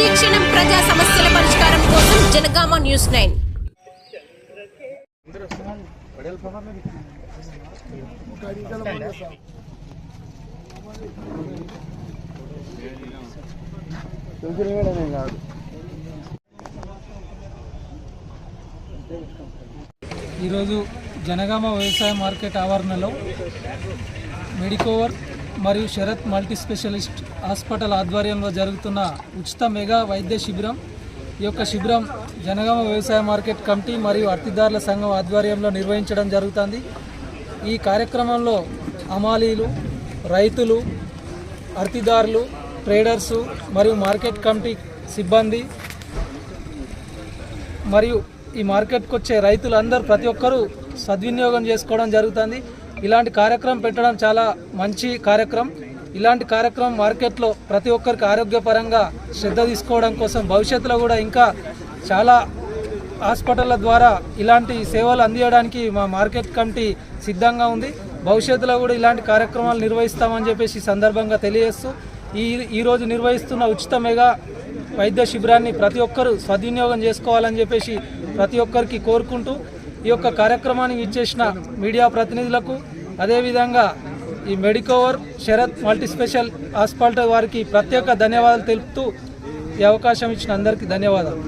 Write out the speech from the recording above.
ప్రతిక్షణం ప్రజా సమస్యల పరిష్కారం కోసం జనగామ న్యూస్ నైన్. ఈరోజు జనగామ వ్యవసాయ మార్కెట్ ఆవరణలో మెడికోవర్ మరియు శరత్ మల్టీ స్పెషలిస్ట్ హాస్పిటల్ ఆధ్వర్యంలో జరుగుతున్న ఉచిత మెగా వైద్య శిబిరం. ఈ యొక్క శిబిరం జనగామ వ్యవసాయ మార్కెట్ కమిటీ మరియు అర్థిదారుల సంఘం ఆధ్వర్యంలో నిర్వహించడం జరుగుతుంది. ఈ కార్యక్రమంలో అమాలీలు రైతులు అర్థిదారులు ట్రేడర్సు మరియు మార్కెట్ కమిటీ సిబ్బంది మరియు ఈ మార్కెట్కి వచ్చే రైతులందరూ ప్రతి ఒక్కరూ సద్వినియోగం చేసుకోవడం జరుగుతుంది. ఇలాంటి కార్యక్రమం పెట్టడం చాలా మంచి కార్యక్రమం. ఇలాంటి కార్యక్రమం మార్కెట్లో ప్రతి ఒక్కరికి ఆరోగ్యపరంగా శ్రద్ధ తీసుకోవడం కోసం భవిష్యత్తులో కూడా ఇంకా చాలా హాస్పిటళ్ళ ద్వారా ఇలాంటి సేవలు అందించడానికి మా మార్కెట్ కమిటీ సిద్ధంగా ఉంది. భవిష్యత్తులో కూడా ఇలాంటి కార్యక్రమాలు నిర్వహిస్తామని చెప్పేసి సందర్భంగా తెలియజేస్తూ ఈ ఈరోజు నిర్వహిస్తున్న ఉచిత మెగా వైద్య శిబిరాన్ని ప్రతి ఒక్కరూ సద్వినియోగం చేసుకోవాలని చెప్పేసి ప్రతి ఒక్కరికి కోరుకుంటూ ఈ యొక్క కార్యక్రమానికి ఇచ్చేసిన మీడియా ప్రతినిధులకు అదేవిధంగా ఈ మెడికోవర్ శరత్ మల్టీస్పెషల్ హాస్పిటల్ వారికి ప్రత్యేక ధన్యవాదాలు తెలుపుతూ ఈ అవకాశం ఇచ్చిన అందరికీ ధన్యవాదాలు.